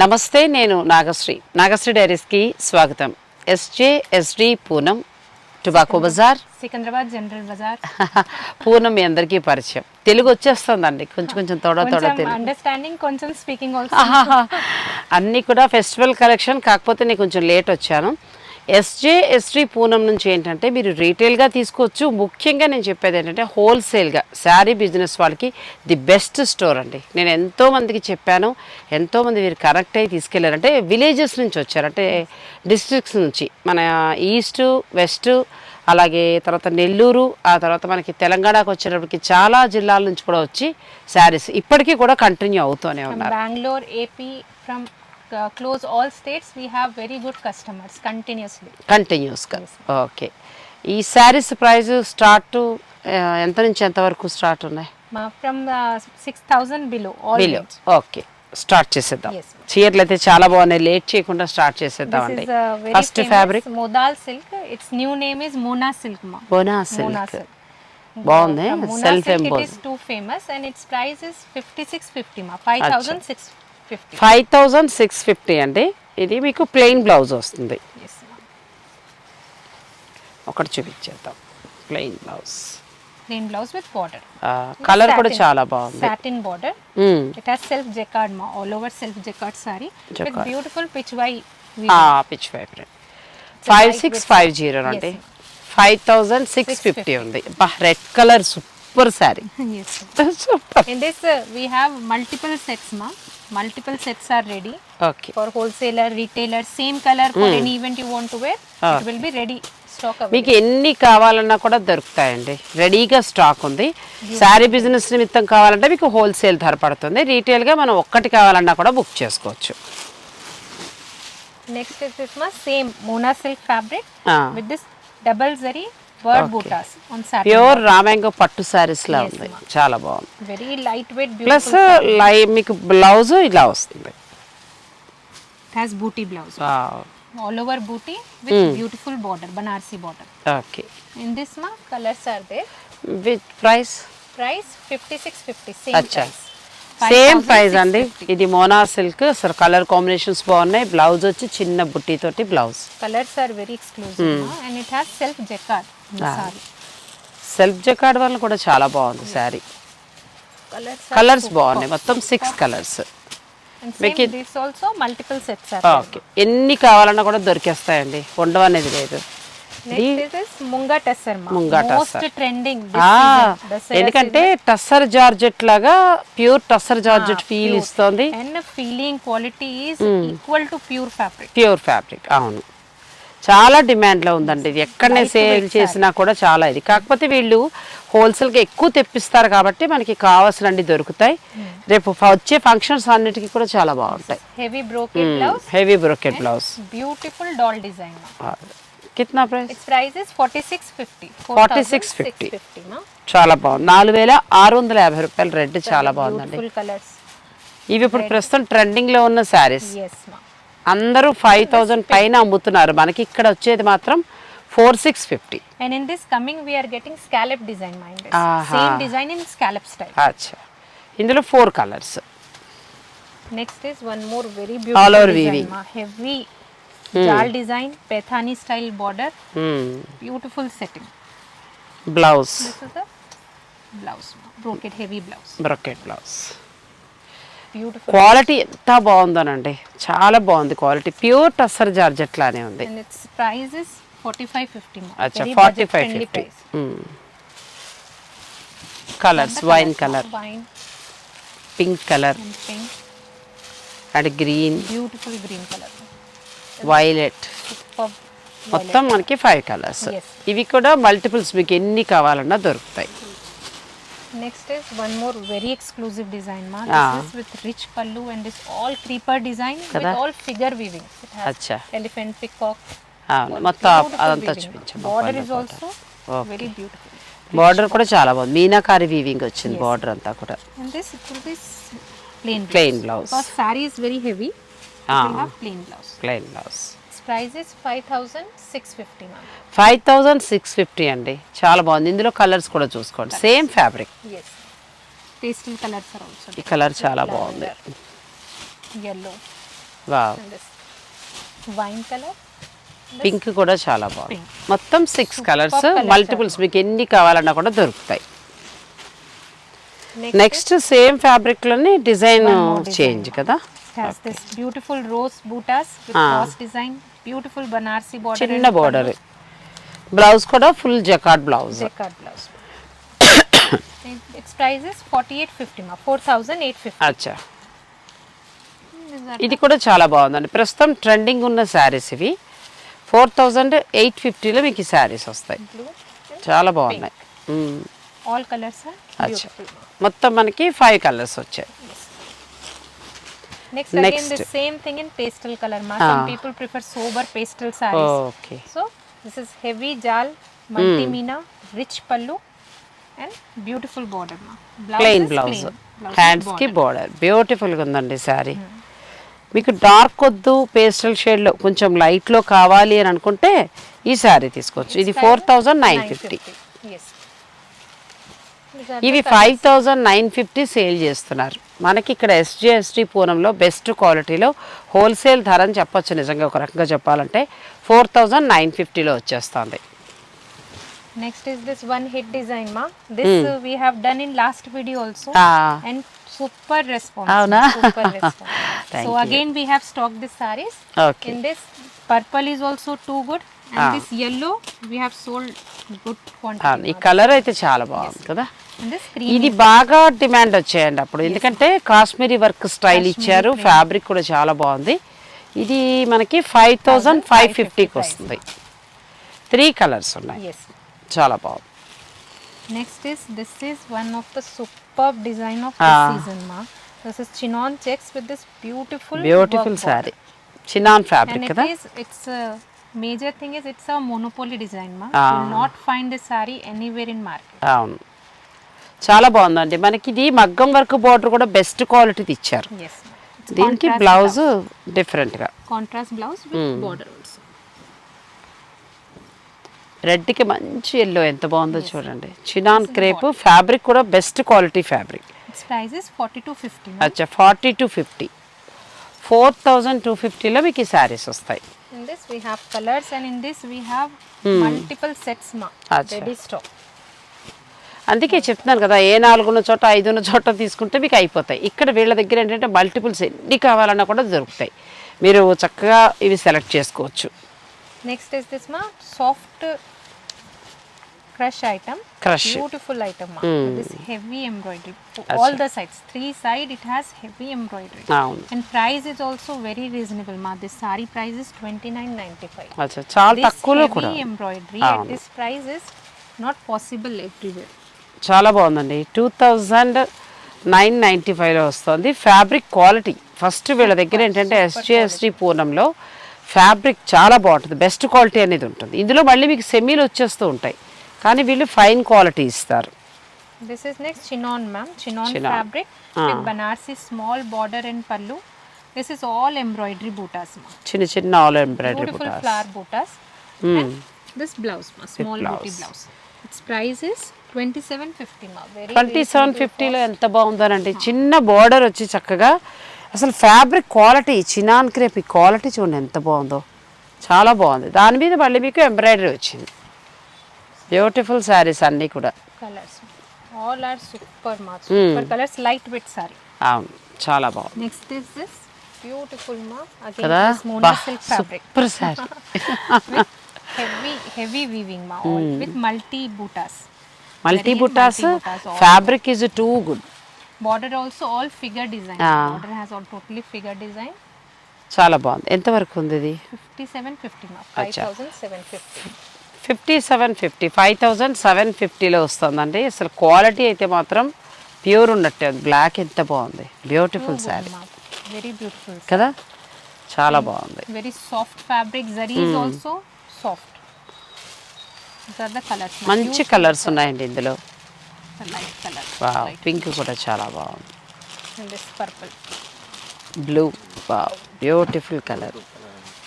నమస్తే నేను నాగశ్రీ. నాగశ్రీ డైరీస్కి స్వాగతం. SJ SD Poonam tobacco Bazaar. Secunderabad general Bazaar. Poonam మీ అందరికీ పరిచయం. తెలుగు వచ్చేస్తుందండి. కొంచెం కొంచెం తోడ తోడ తెలుగు. అండర్స్టాండింగ్ కొంచెం స్పీకింగ్. అన్నీ కూడా ఫెస్టివల్ కలెక్షన్ కాకపోతే నేను కొంచెం లేట్ వచ్చాను. ఎస్జే ఎస్టీ పూనం నుంచి ఏంటంటే మీరు రీటైల్గా తీసుకోవచ్చు. ముఖ్యంగా నేను చెప్పేది ఏంటంటే హోల్సేల్గా శారీ బిజినెస్ వాళ్ళకి ది బెస్ట్ స్టోర్ అండి. నేను ఎంతో మందికి చెప్పాను ఎంతోమంది మీరు కరెక్ట్ అయ్యి తీసుకెళ్ళారంటే విలేజెస్ నుంచి వచ్చారు అంటే డిస్ట్రిక్ట్స్ నుంచి. మన ఈస్ట్ వెస్ట్ అలాగే తర్వాత నెల్లూరు ఆ తర్వాత మనకి తెలంగాణకు వచ్చేటప్పటికి చాలా జిల్లాల నుంచి కూడా వచ్చి శారీస్ ఇప్పటికీ కూడా కంటిన్యూ అవుతూనే ఉన్నారు. Bengaluru AP from close all states we have very good customers continuously కంటిన్యూస్గా ఓకే ఈ శారీస్ ప్రైస్ స్టార్ట్ ఎంత నుంచి ఎంత వరకు స్టార్ట్ ఉన్నాయి? From six thousand below all below okay start చేసేద్దాం. Yes. చీరలు అయితే చాలా బాగున్నాయి. లేట్ చేయకుండా స్టార్ట్ చేసేద్దాం అండి. First fabric modal silk its new name is Mona silk మా బోనా మోనా సిల్క్ బాగుంది self it emboss is too famous and its price is fifty six fifty మా ఫైవ్ థౌజండ్ సిక్స్ ఫిఫ్టీ అండి. ఇది మీకు ప్లెయిన్ బ్లౌజ్ వస్తుంది. ఒకటి చూపించేద్దాం. Plain blouse. Plain blouse with border. Colour కూడా చాలా బాగుంది. Satin border has self jacquard ma, all over self jacquard saree with Jacquard. beautiful pitch white. Pitch vibrant five six five zero అండి. Five thousand six fifty ఉంది. Red colour super yes. Super this, uh, we have multiple sets, ma. Multiple sets are ready okay for wholesaler retailer same colour for any event you want to wear it will be ready stock మీకు ఎన్ని కావాలన్నా కూడా దొరుకుతాయండి. రెడీగా stock ఉంది. Sari business నిమిత్తం కావాలంటే మీకు హోల్సేల్ ధర పడుతుంది. రీటైల్గా మనం ఒక్కటి కావాలన్నా కూడా బుక్ చేసుకోవచ్చు. నెక్స్ట్ ఇస్ మా same Mona silk fabric with this double zari on satin. Pure రామాంగో పట్టు శారీస్ లా ఉంది. చాలా బాగుంది Very lightweight, ప్లస్ beautiful. లై మీకు బ్లౌజ్ ఇలా వస్తుంది booty blouse. Wow. All over booty with Hmm. beautiful border, Banarsi border. Okay In this, ma, colors are there. With price Price 5650 same అచ్చా price. Same price అండి. 5650. ఇది Mona silk అసలు colour combinations బాగున్నాయి. Blouse వచ్చి చిన్న బుట్టి తోటి blouse the Ah. saree. Self jacquard వల్ల కూడా చాలా బాగుంది శారీ కలర్స్. బాగున్నాయి. మొత్తం సిక్స్ కలర్స్ ఎన్ని కావాలన్నా కూడా దొరికేస్తాయండి. ఉండవు అనేది లేదు. Ah, ఎందుకంటే టస్సర్ జార్జెట్ లాగా ప్యూర్ టస్సర్ జార్జెట్ ఫీల్ ఇస్తుంది. ప్యూర్ ఫ్యాబ్రిక్ అవును. చాలా డిమాండ్లో ఉందండి ఇది. ఎక్కడనే సేల్ చేసినా కూడా చాలా ఇది. కాకపోతే వీళ్ళు హోల్సేల్గా ఎక్కువ తెప్పిస్తారు కాబట్టి మనకి కావాల్సినవి దొరుకుతాయి. రేపు వచ్చే ఫంక్షన్స్ అన్నిటికీ కూడా చాలా బాగుంటాయి. Heavy brocade heavy brocade blouse beautiful doll design కిత్నా ప్రైస్? ఇట్స్ ప్రైస్ ఇస్ 4650 4650 చాలా బాగుంది. 4650రూపాయలు రెడ్ చాలా బాగుందండి. ఫుల్ కలర్స్ ఇవి ఇప్పుడు ప్రస్తుతం ట్రెండింగ్లో ఉన్న సారీస్ yes ma అందరూ 5000 పైన అమ్ముతున్నారు. మనకి ఇక్కడ వచ్చేది మాత్రం 4650 and in this coming we are getting scallop design mind same design in scallop style అచ్చా. ఇందులో four colours next is one more very beautiful all over heavy జాల్ design Paithani style border beautiful setting blouse blouse brocade heavy blouse brocade blouse quality ఎంత బాగుందనండి. చాలా బాగుంది quality pure tussar georgette అట్లానే ఉంది. Price is forty five fifty అచ్చా forty five fifty colours wine colour pink colour pink and green beautiful green colour violet మొత్తం మనకి five colours ఇవి కూడా మల్టిపుల్స్ మీకు ఎన్ని కావాలన్నా దొరుకుతాయి. Next is one more very exclusive design మా this is with rich pallu and is all creeper design with all figure weaving అచ్చా ఎలిఫెంట్ పికాక్ మొత్తం అదంతా చూపించాం. Border is also very beautiful border కూడా చాలా బాగుంది. మీనాకారి వీవింగ్ వచ్చింది బోర్డర్ అంతా కూడా. And this it will be plain plain blouse sari is very heavy Klein gloves price is five thousand six fifty five thousand six fifty అండి. చాలా బాగుంది. ఇందులో కలర్స్ కూడా చూసుకోండి. సేమ్ ఫ్యాబ్రిక్ కలర్ చాలా బాగుంది. ఎల్లో వైన్ పింక్ కూడా చాలా బాగుంది. మొత్తం సిక్స్ కలర్స్ మల్టిపుల్స్ మీకు ఎన్ని కావాలన్నా కూడా దొరుకుతాయి. నెక్స్ట్ సేమ్ ఫ్యాబ్రిక్లోనే డిజైన్ చేంజ్ కదా. Beautiful rose buttas design beautiful Banarasi border చిన్న బార్డర్ బ్లౌజ్ కూడా full jacquard blouse jacquard blouse its price is 4850 మా 4850 ఇది కూడా చాలా బాగుందండి ప్రస్తుతం ట్రెండింగ్ ఉన్న శారీస్ ఇవి ఫోర్ థౌజండ్ ఎయిట్ ఫిఫ్టీలో మీకు శారీస్ వస్తాయి చాలా బాగున్నాయి ఆల్ కలర్స్ మొత్తం మనకి ఫైవ్ కలర్స్ వచ్చాయి Next. the same thing in pastel color ma Ah. some people prefer sober pastel sarees okay this is heavy jal multi meena rich pallu and beautiful border ma blouse plain blouse హ్యాండ్స్కి border. Border బ్యూటిఫుల్గా ఉందండి శారీ మీకు dark వద్దు pastel షేడ్లో కొంచెం లైట్లో కావాలి అని అనుకుంటే ఈ శారీ తీసుకోవచ్చు ఇది four thousand nine fifty 950. yes These are ఇవి five thousand nine fifty sale చేస్తున్నారు మనకి ఇక్కడ ఎస్జిఎస్టీ పూనంలో బెస్ట్ క్వాలిటీలో హోల్సేల్ ధర అని చెప్పచ్చు నిజంగా ఒక రకంగా చెప్పాలంటే. ఫోర్ థౌజండ్ నైన్ ఫిఫ్టీలో వచ్చేస్తుంది. Next is this one hit design మా this we have done in last video also and super response అవునా? So again we have stock this saris in this purple is also too good and this yellow we have sold good quantity ఈ colour అయితే చాలా బాగుంది కదా? ఇది బాగా demand వచ్చాయండి అప్పుడు. ఎందుకంటే కాశ్మీరీ వర్క్ స్టైల్ ఇచ్చారు ఫ్యాబ్రిక్ కూడా చాలా బాగుంది. ఇది మనకి ఫైవ్ థౌజండ్ ఫైవ్ ఫిఫ్టీకి వస్తుంది. త్రీ కలర్స్ ఉన్నాయి. చాలా బాగుంది. Next is this is one of the super design of season మా this is chinon checks with this beautiful beautiful sari chinon fabric కదా? It's major thing is it's a monopoly design మా you not find this sari anywhere in market అవును. చాలా బాగుందండి. మనకి ఇది మగ్గం work border కూడా బెస్ట్ క్వాలిటీ ఇచ్చారు దీనికి బ్లౌజ్ డిఫరెంట్గా కాంట్రాస్ట్ బ్లౌజ్ బోర్డర్ రెడ్కి మంచి ఎల్లో ఎంత బాగుందో చూడండి. చినాన్ క్రేప్ ఫ్యాబ్రిక్ కూడా బెస్ట్ క్వాలిటీ ఫ్యాబ్రిక్ అచ్చా forty two fifty four thousand two ఫిఫ్టీలో మీకు ఈ శారీస్ వస్తాయి. Multiple hmm. సెట్స్ అందుకే చెప్తున్నారు కదా ఏ నాలుగున్న చోట ఐదు ఉన్న చోట తీసుకుంటే మీకు అయిపోతాయి. ఇక్కడ వీళ్ళ దగ్గర ఏంటంటే మల్టిపుల్స్ ఎన్ని కావాలన్నా కూడా దొరుకుతాయి. మీరు చక్కగా ఇవి సెలెక్ట్ చేసుకోవచ్చు. నెక్స్ట్ మా soft crush item beautiful item heavy embroidery all the sides three side it has heavy embroidery and price is also very మా this sari price twenty nine ninety five చాలా తక్కువ embroidery this price is not possible everywhere చాలా బాగుందండి. Two thousand nine ninety ఫైవ్లో వస్తుంది. Fabric quality. First వీళ్ళ దగ్గర ఏంటంటే ఎస్జీ ఎస్జిఎస్టీ పూర్ణంలో ఫ్యాబ్రిక్ చాలా బాగుంటుంది. బెస్ట్ క్వాలిటీ అనేది ఉంటుంది. ఇందులో మళ్ళీ మీకు సెమీలు వచ్చేస్తూ ఉంటాయి. కానీ వీళ్ళు ఫైన్ క్వాలిటీ ఇస్తారు. This is next chinon ma'am chinon fabric Banarasi small border and pallu this is all embroidery buttas చిన్న చిన్న all embroidery buttas flower buttas this blouse small beauty blouse its price is twenty seven fifty ఫిఫ్టీలో ఎంత బాగుందనండి. చిన్న border వచ్చి చక్కగా అసలు fabric quality chinon crepe quality చూడండి ఎంత బాగుందో. చాలా బాగుంది. దాని మీద మళ్ళీ మీకు ఎంబ్రాయిడరీ వచ్చింది. బ్యూటిఫుల్ శారీస్ అన్ని కూడా. Hmm. అవును చాలా బాగుంది. నెక్స్ట్ బ్యూటిఫుల్ మా హెవీ హెవీ వీవింగ్ మా with multi buttas multi buttas fabric is too good border also all figure design border has all totally figure design చాలా బాగుంది. ఎంత వరకు ఉంది ఇది? Fifty seven fifty fifty seven fifty five thousand seven ఫిఫ్టీలో వస్తుందండి. అసలు క్వాలిటీ అయితే మాత్రం ప్యూర్ ఉన్నట్టే బ్లాక్ ఎంత బాగుంది. బ్యూటిఫుల్ సారీ వెరీ బ్యూటిఫుల్ కదా? చాలా బాగుంది. Very soft fabric zari also soft మంచి కలర్స్ ఉన్నాయండి ఇందులో. పింక్ కూడా చాలా బాగుంది. Purple. Blue wow beautiful colour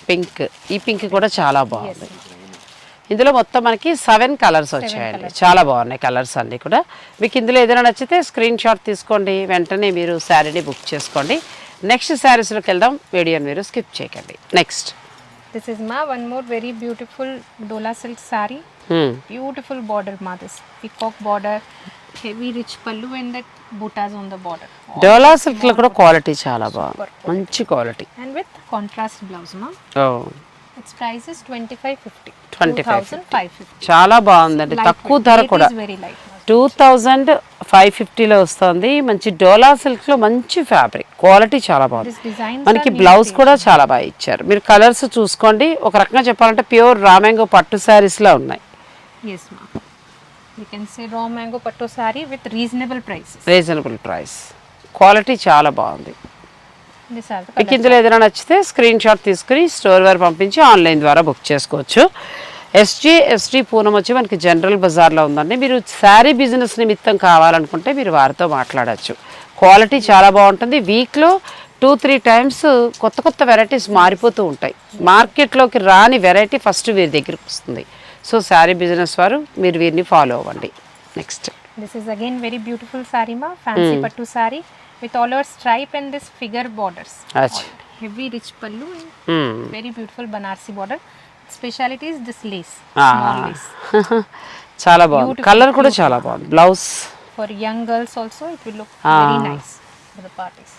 pink ఈ పింక్ కూడా చాలా బాగుంది. ఇందులో మొత్తం మనకి సెవెన్ కలర్స్ వచ్చాయండి. చాలా బాగున్నాయి కలర్స్ అన్నీ కూడా. మీకు ఇందులో ఏదైనా నచ్చితే స్క్రీన్ షాట్ తీసుకోండి. వెంటనే మీరు శారీని బుక్ చేసుకోండి. నెక్స్ట్ శారీస్లోకి వెళ్దాం. వీడియోని మీరు స్కిప్ చేయకండి. Next This is ma one more very beautiful Dola silk saree. Beautiful border Madas peacock border heavy rich pallu and that buttas on the border Dola సిల్క్లో కూడా క్వాలిటీ చాలా బాగుంది మంచి quality and with contrast blouse మా ఓ it's price is 2550 చాలా బాగుందండి తక్కువ ధర కూడా టూ థౌజండ్ ఫైవ్ ఫిఫ్టీలో వస్తుంది మంచి డోలా సిల్క్లో మంచి ఫ్యాబ్రిక్ క్వాలిటీ చాలా బాగుంది మనకి బ్లౌజ్ కూడా చాలా బాగా ఇచ్చారు మీరు కలర్స్ చూసుకోండి ఒక రకంగా చెప్పాలంటే ప్యూర్ రామేంగో పట్టు శారీస్లో ఉన్నాయి Yes ma. You can say raw mango patto saree with reasonable prices. Reasonable price quality చాలా బాగుంది. మీకు ఇందులో ఏదైనా నచ్చితే స్క్రీన్ షాట్ తీసుకుని స్టోర్ వారు పంపించి ఆన్లైన్ ద్వారా బుక్ చేసుకోవచ్చు. ఎస్జీ ఎస్టీ పూనం వచ్చి మనకి జనరల్ బజార్లో ఉందండి. మీరు శారీ బిజినెస్ నిమిత్తం కావాలనుకుంటే మీరు వారితో మాట్లాడచ్చు. క్వాలిటీ చాలా బాగుంటుంది. వీక్లో టూ త్రీ టైమ్స్ కొత్త కొత్త వెరైటీస్ మారిపోతూ ఉంటాయి. మార్కెట్లోకి రాని వెరైటీ ఫస్ట్ వీరి దగ్గరికి వస్తుంది. సో శారీ బిజినెస్ వారు మీరు వీరిని ఫాలో అవ్వండి next Hmm. pattu saree with all over stripe and this figure borders. అచ్చా Heavy rich pallu and Hmm. very beautiful Banarsi border. Speciality is this lace, Ah. small lace. చాలా బాగుంది colour కూడా చాలా బాగుంది blouse also, it will look Ah. very nice for the parties.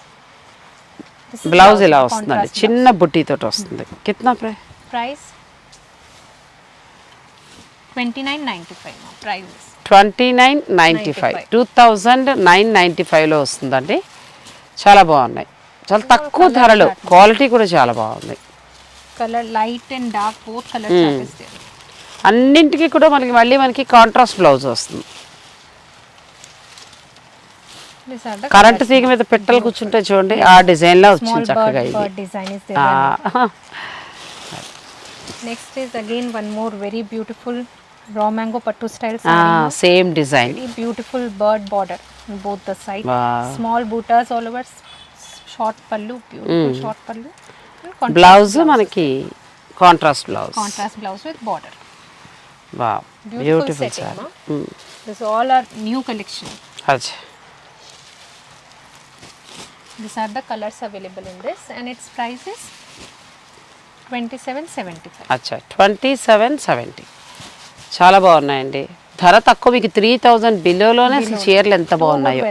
This is blouse ఇలా వస్తుందండి blouse. చిన్న బుట్టీతో వస్తుంది కిतना ప్రే price 29.95 ma, prices. Twenty nine ninety five two thousand nine ninety ఫైవ్లో వస్తుందండి. చాలా బాగున్నాయి. చాలా తక్కువ ధరలు. క్వాలిటీ కూడా చాలా బాగుంది both color Hmm. chart is there. అన్నింటికి కూడా మనకి మళ్ళీ మనకి కాంట్రాస్ట్ బ్లౌజ్ వస్తుంది. కరెంట్. తీగ మీద పెట్టలు కూర్చుంటే చూడండి ఆ డిజైన్లో వచ్చింది చక్కగా ఇది. Again one more very beautiful raw mango pattu style ఆ, saree. Same design Very beautiful bird border on both the side. Wow. Small buttas all over. s- Short pallu, beautiful short pallu. And contrast blouse మనకి contrast blouse Contrast blouse with border. బా Beautiful beautiful sari. This all are new collection. అచ్చా These are the colors available in this, and its price is twenty-seven seventy-five. అచ్చా twenty seven seventy చాలా బాగున్నాయండి ధర తక్కువ మీకు three thousand బిలోలోనే అసలు చీరలు ఎంత బాగున్నాయో.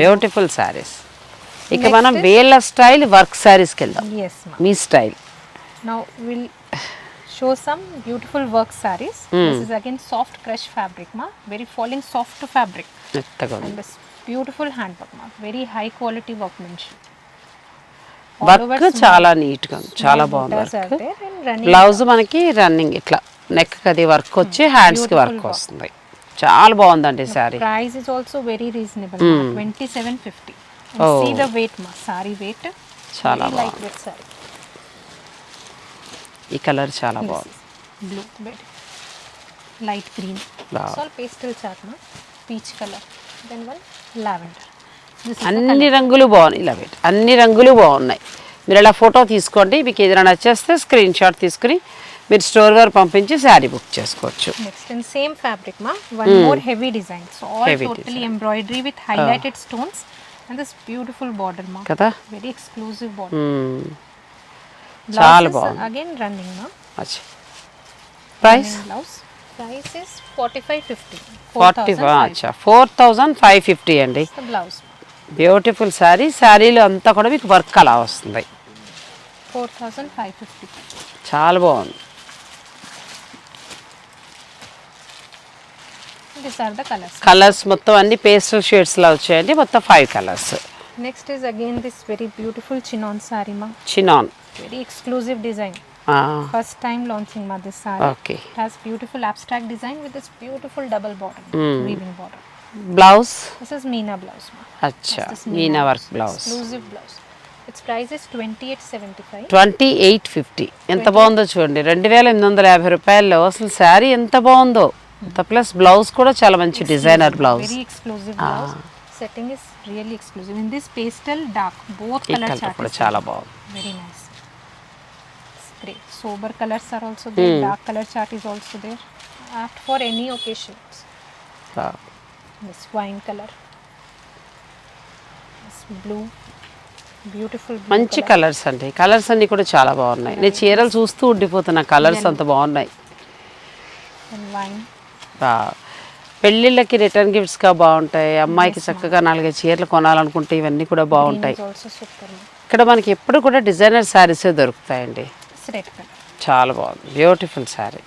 బ్యూటిఫుల్ శారీస్ ఇక మనం వేళ్ళ స్టైల్ వర్క్ శారీస్కి వెళ్దాం. మీ style we'll show some beautiful work sarees. Hmm. This is again soft crush fabric, ma. Very falling soft fabric, మెత్తగా ఉంది and this beautiful handwork, ma. Very work చాలా నీట్గా చాలా బాగుంది వర్క్ బ్లౌజ్ మనకి రన్నింగ్ ఇట్లా. నెక్ అది వర్క్ వచ్చి హ్యాండ్స్కి వర్క్ వస్తుంది. చాలా బాగుందండి sari price is also very reasonable 2750 see the weight మా సారీ వెయిట్ చాలా బాగుంది ఈ కలర్ చాలా బాగుంది blue light green so pastel chat మా peach colour then one lavender అన్ని రంగులు బాగున్నాయి. ఇలా పెట్టి. అన్ని రంగులు బాగున్నాయి. మీరు అలా ఫోటో తీసుకోండి. మీకు ఏదైనా నచ్చేస్తే స్క్రీన్ షాట్ తీసుకుని మీరు స్టోర్ గారు పంపించి శారీ బుక్ చేసుకోవచ్చు. ఫోర్ థౌసండ్ ఫైవ్ ఫిఫ్టీ అండి. బ్లౌజ్ బ్యూటిఫుల్ సారీ సారీలు అంతా కూడా మీకు వర్క్ అలా వస్తుంది. Four thousand five fifty. చాలా బాగుంది. కలర్స్. మొత్తం అన్ని పేస్టల్ షేడ్స్లో వచ్చాయండి. మొత్తం five colours. Next is again this very beautiful chinon sari ma'am. Chinon. Very exclusive design. First time launching ma'am this sari okay. Has beautiful abstract design with this beautiful double bottom weaving bottom blouse this is meena blouse అచ్చా meena work blouse exclusive blouse it's price is 2875 2850 ఎంత బాగుందో చూడండి. 2850 రూపాయల్లో అసలు సారీ ఎంత బాగుందో. The plus blouse కూడా చాలా మంచి designer blouse very exclusive blouse setting is really exclusive in this pastel dark both colour chart కూడా చాలా బాగుంది. Very nice sober colours are also there dark colour chart is also there off for any occasions wow This wine color. This blue. Beautiful మంచి colours అండి. Colours అన్నీ కూడా చాలా బాగున్నాయి. నేను చీరలు చూస్తూ ఉండిపోతున్నా. కలర్స్ అంత బాగున్నాయి. వైన్ పెళ్ళిళ్ళకి రిటర్న్ గిఫ్ట్స్గా బాగుంటాయి. అమ్మాయికి చక్కగా నాలుగైదు చీరలు కొనాలనుకుంటే ఇవన్నీ కూడా బాగుంటాయి. ఇక్కడ మనకి ఎప్పుడు కూడా డిజైనర్ శారీసే దొరుకుతాయండి. కలర్ చాలా బాగుంది. Beautiful sari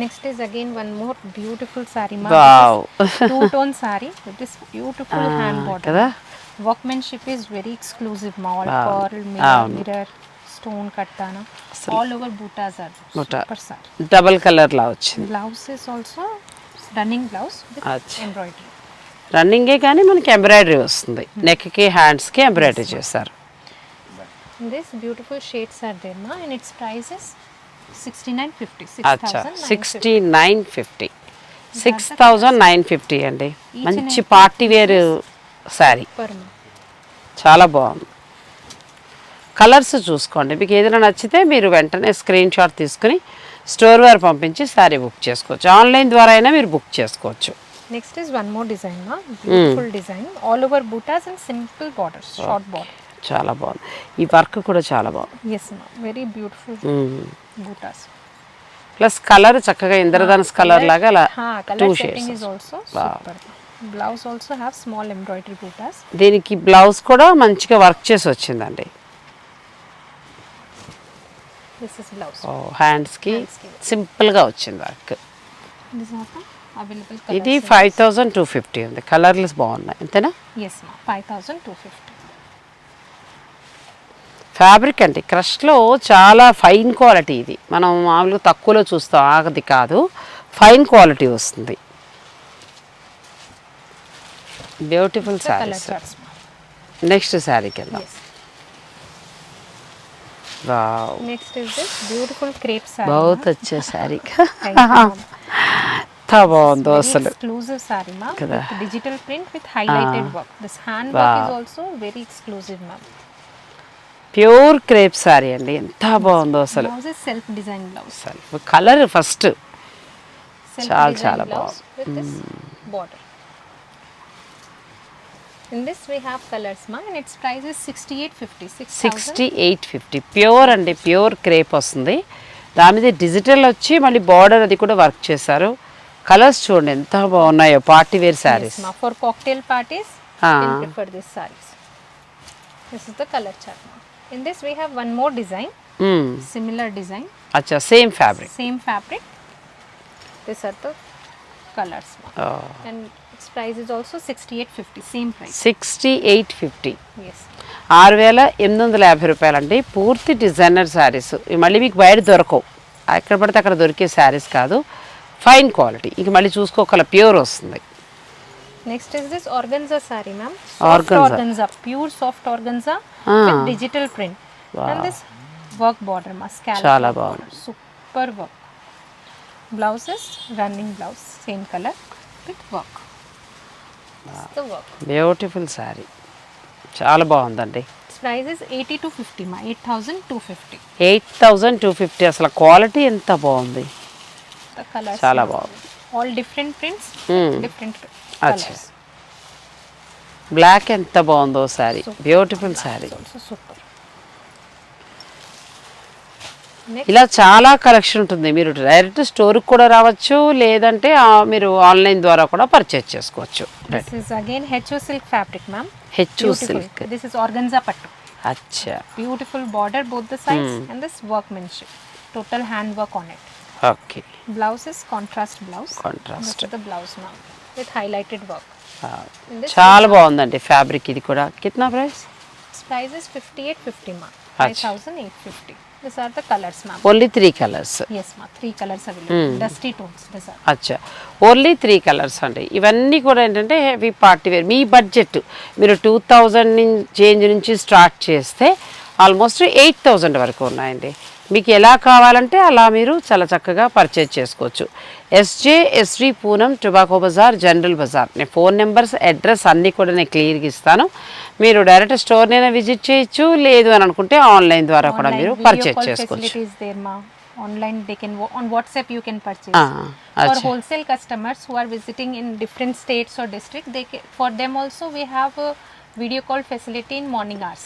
next is again one more beautiful sari wow two tone sari with this beautiful hand border కదా? Workmanship is very exclusive ma'am all Wow. Pearl mirror stone కట్టానా all over butas are. Super sari double colour లా వచ్చింది. Blouse is also running blouse with. Embroidery రన్నింగే కానీ మనకి embroidery వస్తుంది. నెక్కి హ్యాండ్స్కి embroidery చేస్తారు this beautiful shades are there ma'am and it's price is అచ్చా sixty nine fifty six thousand nine fifty అండి మంచి పార్టీ వేర్ శారీ. చాలా బాగుంది. కలర్స్ చూసుకోండి. మీకు ఏదైనా నచ్చితే మీరు వెంటనే స్క్రీన్ షాట్ తీసుకుని స్టోర్ వారు పంపించి శారీ బుక్ చేసుకోవచ్చు. ఆన్లైన్ ద్వారా అయినా మీరు బుక్ చేసుకోవచ్చు. Next is one more design ma'am beautiful design all over butas and simple borders short border చాలా బాగుంది. ఈ వర్క్ కూడా చాలా బాగుంది. Yes ma'am very beautiful butas. Plus colour చక్కగా ఇంద్రధనుస్ కలర్ లాగా అలా two shades blouse also have small embroidery butas దీనికి బ్లౌజ్ కూడా మంచిగా వర్క్ చేసి వచ్చిందండి. దిస్ ఇస్ బ్లౌజ్ ఓ హ్యాండ్స్కి సింపుల్గా వచ్చింది వర్క్ దిస్ ఆర్ అవైలబుల్ ఇది ఫైవ్ థౌజండ్ టూ ఫిఫ్టీ ఉంది. కలర్లెస్ బాగున్నాయి. అంతేనా? Yes five thousand two fifty fabric అండి. క్రష్లో చాలా ఫైన్ క్వాలిటీ ఇది. మనం మామూలుగా తక్కువలో చూస్తాం. ఆగది కాదు. ఫైన్ క్వాలిటీ వస్తుంది. బ్యూటిఫుల్ శారీస్ నెక్స్ట్ శారీకి వెళ్దాం. బహుత్ వచ్చే శారీ. ఎంత బాగుందో అసలు. ఎక్స్క్లూజివ్ సారీ మ్యామ్ కదా. Digital print with highlighted work this hand work is. Also very exclusive ma'am pure crepe sari అండి. ఎంత బాగుందో అసలు. ఇస్ సెల్ఫ్ డిజైన్ బ్లౌజ్ అసలు కలర్ ఫస్ట్ సెల్ఫ్ చాలా, చాలా this border in this we have colours ma'am and it's price is sixty eight fifty six sixty eight fifty pure అండి pure crepe వస్తుంది. దాని మీద డిజిటల్ వచ్చి మళ్ళీ బార్డర్ అది కూడా వర్క్ చేశారు. కలర్స్ చూడండి ఎంత బాగున్నాయో party wear saris ma for cocktail parties Ah. you can prefer this sarees. This in this we have one more design similar design అచ్చా same fabric same fabric these are the colors ma. and its price is also 6850 same price sixty eight fifty yes ఆరు వేల ఎనిమిది వందల యాభై రూపాయలండి పూర్తి designer saris మళ్ళీ మీకు బయట దొరకవు ఎక్కడ పడితే అక్కడ దొరికే శారీస్ కాదు ఫైన్ క్వాలిటీ ఇక మళ్ళీ చూసుకోగల ప్యూర్ వస్తుంది next is this organza sari ma'am organza organza pure soft organza with digital print and this work border ma'am scallop చాలా బాగుంది super work blouses running blouse same colour with work beautiful sari చాలా బాగుందండి price is eighty two fifty ma'am eight thousand two fifty eight thousand two fifty అసలు quality ఎంత బాగుంది చాలా బాగుంది all different prints different block ఎంత బాగుందో sari beautiful sorry ఇలా చాలా కలెక్షన్ ఉంటుంది. మీరు డైరెక్ట్ స్టోర్కి కూడా రావచ్చు లేదంటే మీరు ఆన్లైన్ ద్వారా కూడా పర్చేస్ చేసుకోవచ్చు. Again HO silk fabric ma'am HO silk this is organza పట్టు అచ్చా. Beautiful border both the sides and this workmanship total hand work on it okay blouse is contrast blouse Contrast. this is the blouse now with highlighted work in this చాలా బాగుందండి fabric ఇది కూడా కిतना price price is 5850 ma Acha. 5850 these are the colors ma'am only three colours yes ma three colors available dusty tones these are అచ్చా only three colours అండి ఇవన్నీ కూడా ఏంటంటే heavy party wear మీ బడ్జెట్ మీరు టూ థౌజండ్ చేంజ్ నుంచి start చేస్తే almost eight thousand వరకు ఉన్నాయండి మీకు ఎలా కావాలంటే అలా మీరు చాలా చక్కగా పర్చేజ్ చేసుకోవచ్చు SJ SV Poonam tobacco Bazaar general Bazaar నేను ఫోన్ నెంబర్స్ అడ్రస్ అన్నీ కూడా నేను క్లియర్గా ఇస్తాను మీరు డైరెక్ట్ స్టోర్నైనా విజిట్ చేయొచ్చు లేదు అని అనుకుంటే ఆన్లైన్ ద్వారా కూడా మీరు పర్చేజ్ చేసుకోవచ్చు online they can on whatsapp you can purchase Ah, for wholesale customers who are visiting in different states or district they ca- for them also we have a video call facility in morning hours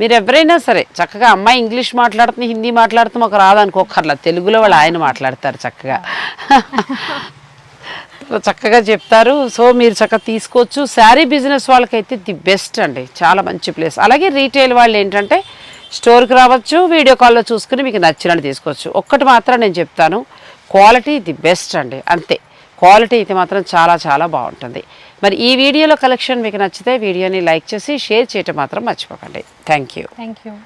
మీరు ఎవరైనా సరే చక్కగా అమ్మాయి English మాట్లాడుతుంది హిందీ మాట్లాడుతూ మాకు రాదనుకోకర్లా తెలుగులో వాళ్ళు ఆయన మాట్లాడతారు చక్కగా. చక్కగా చెప్తారు. సో మీరు చక్కగా తీసుకోవచ్చు. శారీ బిజినెస్ వాళ్ళకైతే ది బెస్ట్ అండి. చాలా మంచి ప్లేస్. అలాగే రీటైల్ వాళ్ళు ఏంటంటే స్టోర్కి రావచ్చు వీడియో కాల్లో చూసుకుని మీకు నచ్చినట్టు తీసుకోవచ్చు. ఒక్కటి మాత్రం నేను చెప్తాను. క్వాలిటీ ది బెస్ట్ అండి. అంతే. క్వాలిటీ అయితే మాత్రం చాలా చాలా బాగుంటుంది. మరి ఈ వీడియోలో కలెక్షన్ మీకు నచ్చితే వీడియోని లైక్ చేసి షేర్ చేయటం మాత్రం మర్చిపోకండి. Thank you. Thank you.